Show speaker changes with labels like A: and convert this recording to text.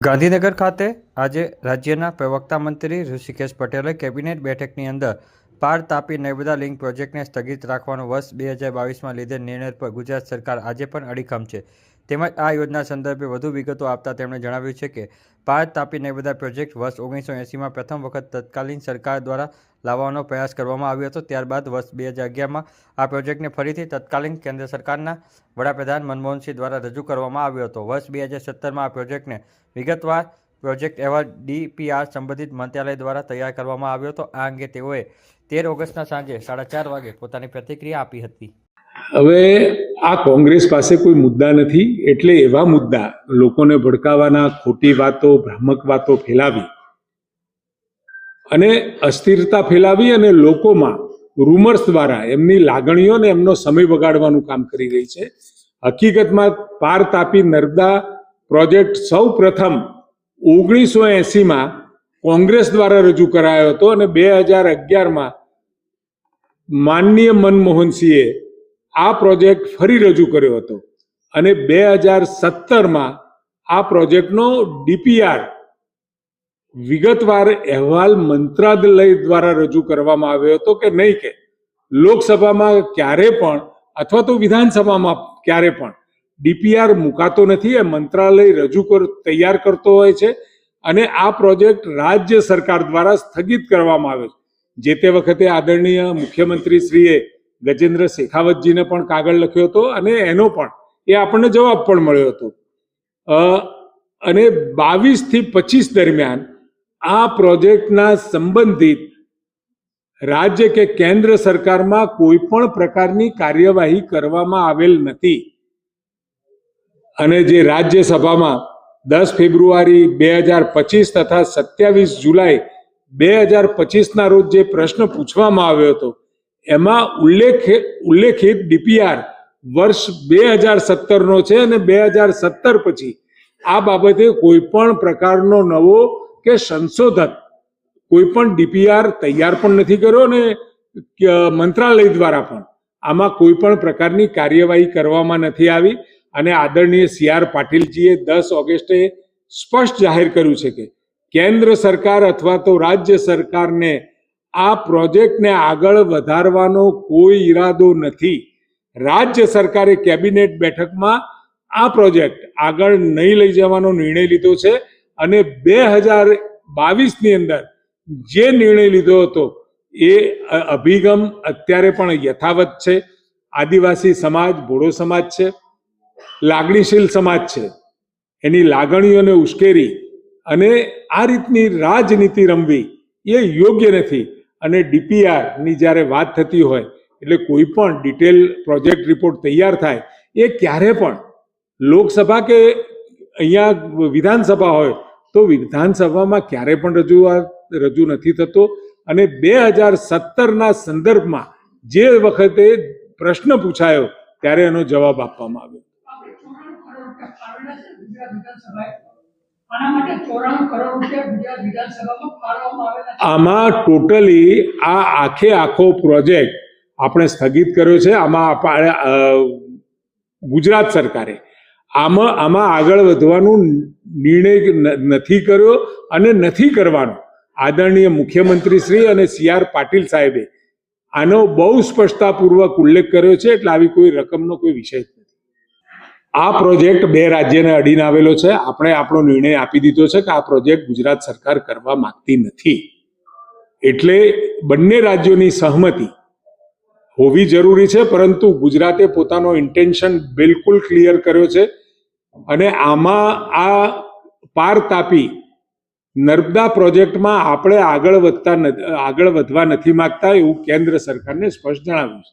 A: ગાંધીનગર ખાતે આજે રાજ્યના પ્રવક્તા મંત્રી ઋષિકેશ પટેલે કેબિનેટ બેઠકની અંદર પાર તાપી નર્મદા લિંક પ્રોજેક્ટને સ્થગિત રાખવાનો વર્ષ બે હજાર બાવીસમાં લીધેલ નિર્ણય પર ગુજરાત સરકાર આજે પણ અડીખમ છે. તેમજ આ યોજના સંદર્ભે વધુ વિગતો આપતા તેમણે જણાવ્યું છે કે પાર તાપી નર્મદા પ્રોજેક્ટ વર્ષ ઓગણીસો એંસીમાં પ્રથમ વખત તત્કાલીન સરકાર દ્વારા લાવવાનો પ્રયાસ કરવામાં આવ્યો હતો. ત્યારબાદ વર્ષ બે હજાર અગિયારમાં આ પ્રોજેક્ટને ફરીથી તત્કાલીન કેન્દ્ર સરકારના વડાપ્રધાન મનમોહનસિંહ દ્વારા રજૂ કરવામાં આવ્યો હતો. વર્ષ બે હજાર સત્તરમાં આ પ્રોજેક્ટને વિગતવાર પ્રોજેક્ટ એવા ડીપીઆર સંબંધિત મંત્રાલય દ્વારા તૈયાર કરવામાં આવ્યો હતો. આ અંગે તેઓએ તેર ઓગસ્ટના સાંજે સાડા ચાર વાગે પોતાની પ્રતિક્રિયા આપી હતી.
B: હવે આ કોંગ્રેસ પાસે કોઈ મુદ્દા નથી, એટલે એવા મુદ્દા લોકોને ભડકાવાના, ખોટી વાતો, ભ્રામક વાતો ફેલાવી અને અસ્થિરતા ફેલાવી અને લોકોમાં રૂમર્સ દ્વારા એમની લાગણીઓને એમનો સમય બગાડવાનું કામ કરી રહી છે. હકીકતમાં પાર તાપી નર્મદા પ્રોજેક્ટ સૌ પ્રથમ ઓગણીસો એંસીમાં કોંગ્રેસ દ્વારા રજૂ કરાયો હતો અને બે હજાર અગિયારમાં માનનીય મનમોહનસિંહે આ પ્રોજેક્ટ ફરી રજૂ કર્યો હતો. અને બે હજાર સત્તરમાં આ પ્રોજેક્ટનો ડીપીઆર વિગતવાર અહેવાલ મંત્રાલય દ્વારા રજૂ કરવામાં આવ્યો હતો કે નહીં કે? લોકસભામાં ક્યારે પણ અથવા તો વિધાનસભામાં ક્યારે પણ ડીપીઆર મુકાતો નથી એ મંત્રાલય રજૂ કર, તૈયાર કરતો હોય છે અને આ પ્રોજેક્ટ રાજ્ય સરકાર દ્વારા સ્થગિત કરવામાં આવ્યો છે. જે તે વખતે આદરણીય મુખ્યમંત્રી શ્રીએ ગજેન્દ્ર શેખાવતજીને પણ કાગળ લખ્યો હતો અને એનો પણ, એ આપણને જવાબ પણ મળ્યો હતો. અને બાવીસથી પચીસ દરમિયાન આ પ્રોજેક્ટના સંબંધિત રાજ્ય કે કેન્દ્ર સરકારમાં કોઈ પણ પ્રકારની કાર્યવાહી કરવામાં આવેલ નથી. અને જે રાજ્યસભામાં દસ ફેબ્રુઆરી બે હજાર પચીસ તથા સત્યાવીસ જુલાઈ બે હજાર પચીસના રોજ જે પ્રશ્ન પૂછવામાં આવ્યો હતો એમાં ઉલ્લેખ, ઉલ્લેખિત ડીપીઆર વર્ષ બે હજાર સત્તરનો છે અને બે હજાર સત્તર પછી આ બાબતે કોઈ પણ પ્રકારનો નવો કે સંશોધન, કોઈ પણ ડીપીઆર તૈયાર પણ નથી કર્યો અને મંત્રાલય દ્વારા પણ આમાં કોઈ પણ પ્રકારની કાર્યવાહી કરવામાં નથી આવી. અને આદરણીય સી આર પાટીલજીએ દસ ઓગસ્ટે સ્પષ્ટ જાહેર કર્યું છે કે કેન્દ્ર સરકાર અથવા તો રાજ્ય સરકારને આ પ્રોજેક્ટને આગળ વધારવાનો કોઈ ઈરાદો નથી. રાજ્ય સરકારે કેબિનેટ બેઠકમાં આ પ્રોજેક્ટ આગળ નહીં લઈ જવાનો નિર્ણય લીધો છે અને બે હજાર બાવીસની અંદર જે નિર્ણય લીધો હતો એ અભિગમ અત્યારે પણ યથાવત છે. આદિવાસી સમાજ, ભોળો સમાજ છે, લાગણીશીલ સમાજ છે. એની લાગણીઓને ઉશ્કેરી અને આ રીતની રાજનીતિ રમવી એ યોગ્ય નથી. અને ડીપીઆરની જ્યારે વાત થતી હોય, એટલે કોઈ પણ ડિટેલ પ્રોજેક્ટ રિપોર્ટ તૈયાર થાય, એ ક્યારે પણ લોકસભા કે અહીંયા વિધાનસભા હોય, તો વિધાનસભામાં ક્યારે પણ રજૂઆત, રજૂ નથી થતો. અને બે હજાર સત્તરના સંદર્ભમાં જે વખતે પ્રશ્ન પૂછાયો, ત્યારે એનો જવાબ આપવામાં આવ્યો. આમાં ટોટલી આ આખે આખો પ્રોજેક્ટ આપણે સ્થગિત કર્યો છે. આમાં ગુજરાત સરકારે આમાં આમાં આગળ વધવાનું નિર્ણય નથી કર્યો અને નથી કરવાનો. આદરણીય મુખ્યમંત્રી શ્રી અને સી આર પાટીલ સાહેબે આનો બહુ સ્પષ્ટતાપૂર્વક ઉલ્લેખ કર્યો છે. એટલે આવી કોઈ રકમનો કોઈ વિષય આ પ્રોજેક્ટ બે રાજ્યને અડીને આવેલો છે. આપણે આપણો નિર્ણય આપી દીધો છે કે આ પ્રોજેક્ટ ગુજરાત સરકાર કરવા માંગતી નથી. એટલે બંને રાજ્યોની સહમતિ હોવી જરૂરી છે, પરંતુ ગુજરાતે પોતાનો ઇન્ટેન્શન બિલકુલ ક્લિયર કર્યો છે અને આમાં આ પાર તાપી નર્મદા પ્રોજેક્ટમાં આપણે આગળ વધતા આગળ વધવા નથી માંગતા એવું કેન્દ્ર સરકારને સ્પષ્ટ જણાવ્યું છે.